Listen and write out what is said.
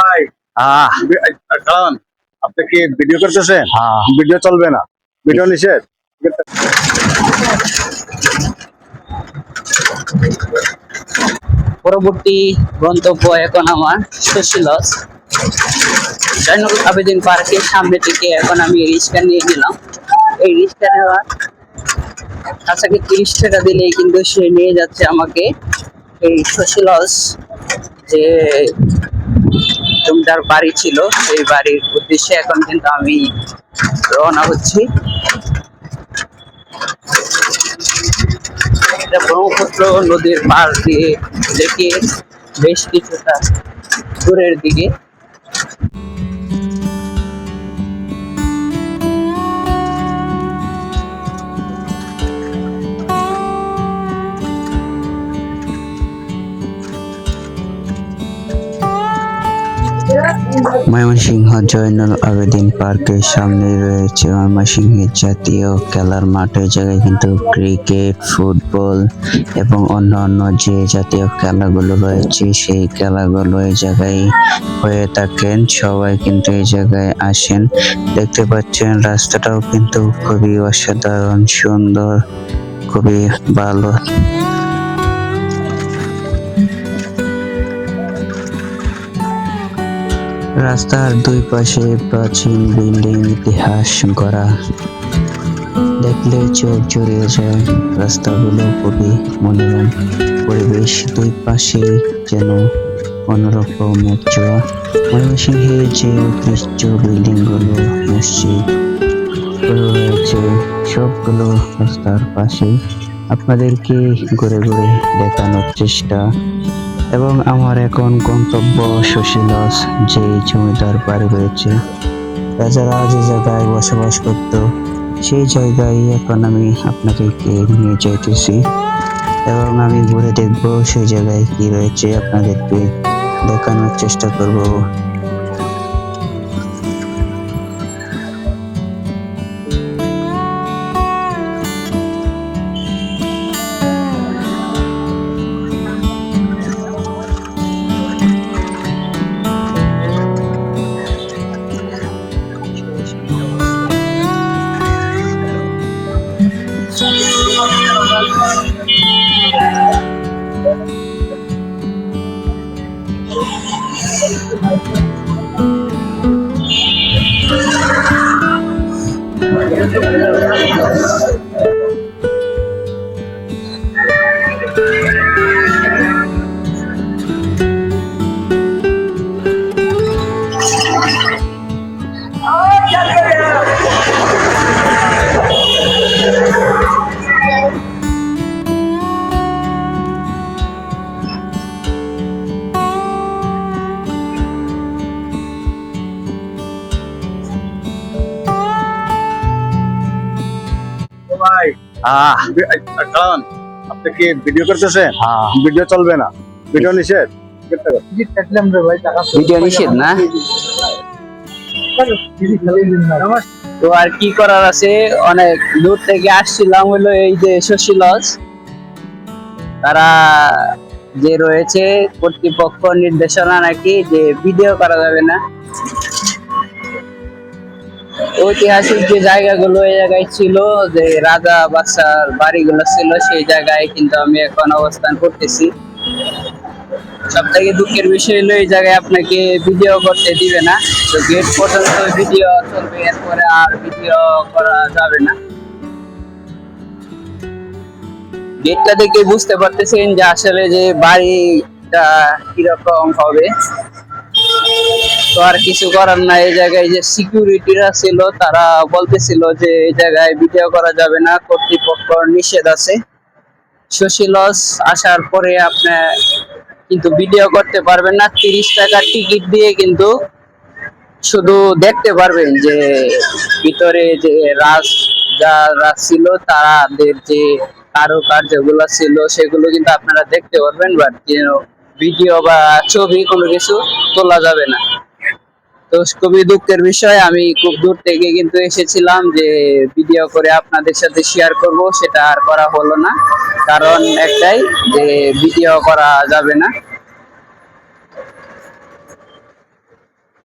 ভাই। হ্যাঁ কারণ আপনি কি ভিডিও করতেছেন? হ্যাঁ। ভিডিও চলবে না। ভিডিও নিষেধ? পরবর্তী গন্তব্য এখন আমার সুশীলস জয়নুল আবেদিন পার্কের সামনে থেকে এখন আমি রিক্সা নিয়ে নিলাম। এই রিক্সা নেওয়ার কাছাকাছি তিরিশ টাকা দিলেই কিন্তু সে নিয়ে যাচ্ছে আমাকে এই সুশীলস যে জমিদার বাড়ি ছিল, সেই বাড়ির উদ্দেশ্যে এখন কিন্তু আমি রওনা হচ্ছি। ব্রহ্মপুত্র নদীর পাড় দিয়ে, দেখে বেশ কিছুটা দূরের দিকে। ময়মনসিংহ জয়নুল আবেদিন পার্কের সামনে রয়েছে ময়মনসিংহের জাতীয় খেলার মাঠের জায়গায় কিন্তু ক্রিকেট, ফুটবল এবং অন্যান্য যে জাতীয় খেলাগুলো রয়েছে, সেই খেলাগুলো এই জায়গায় হয়ে থাকেন। সবাই কিন্তু এই জায়গায় আসেন। দেখতে পাচ্ছেন রাস্তাটাও কিন্তু খুবই অসাধারণ, সুন্দর, খুবই ভালো। রাস্তার দুই পাশে প্রাচীন বিল্ডিং ইতিহাস গড়া। দেখলে চোখ জুড়িয়ে যায় রাস্তাগুলো খুবই মনোরম। পরিবেশ দুই পাশে যেন অন্যরকম উজ্জ্বল। ময়মনসিংহের যে ঐতিহ্য বিল্ডিংগুলো মসজিদ, রয়েছে, সবগুলো রাস্তার পাশে আপনাদেরকে ঘুরে ঘুরে দেখানোর চেষ্টা এবং আমার এখন গন্তব্য সুশীলস যে জমিদার বাড়ি রয়েছে। রাজারা যে জায়গায় বসবাস করত। সেই জায়গায় এখন আমি আপনাদেরকে নিয়ে যাইতেছি। এবং আমি ঘুরে দেখব সেই জায়গায় কি রয়েছে। আপনাদেরকে দেখানোর চেষ্টা করব। よろしくお願いします。কারণ আপনি কি ভিডিও করতেছেন? হ্যাঁ। ভিডিও চলবে না। ভিডিও নিষেধ? ভিডিও নিষেধ না। তো আর কি করার আছে? অনেক দূর থেকে আসছিলাম হলো এই যে শশীলজ তারা যে রয়েছে কর্তৃপক্ষ নির্দেশনা নাকি যে ভিডিও করা যাবে না। ঐতিহাসিক যে জায়গাগুলো, এই জায়গায় ছিল যে রাজা বাদশার বাড়িগুলো ছিল, সেই জায়গায় কিন্তু আমি এখন অবস্থান করতেছি। সব থেকে দুঃখের বিষয় হলো, এই জায়গায় আপনাকে ভিডিও করতে দিবে না। তো গেট পর্যন্ত ভিডিও চলবে, এরপরে আর ভিডিও করা যাবে না। গেটটা দেখে বুঝতে পারতেছেন যে আসলে যে বাড়িটা কীরকম হবে। তো আর কিছু করার না এই জায়গায় যে সিকিউরিটিরা ছিল, তারা বলতেছিল যে এই জায়গায় ভিডিও করা যাবে না কর্তৃপক্ষ নিষেধ আছে। সুশীলস আসার পরে আপনার কিন্তু ভিডিও করতে পারবেন না। তিরিশ টাকার টিকিট দিয়ে কিন্তু শুধু দেখতে পারবেন যে ভিতরে যে রাজ যারা ছিল তাদের যে কারুকার্যগুলো ছিল, সেগুলো কিন্তু আপনারা দেখতে পারবেন বাট ভিডিও বা ছবি কোনো কিছু তোলা যাবে না। তো খুবই দুঃখের বিষয়, আমি খুব দূর থেকে কিন্তু এসেছিলাম যে ভিডিও করে আপনাদের সাথে শেয়ার করব, সেটা আর করা হলো না। কারণ একটাই যে ভিডিও করা যাবে না।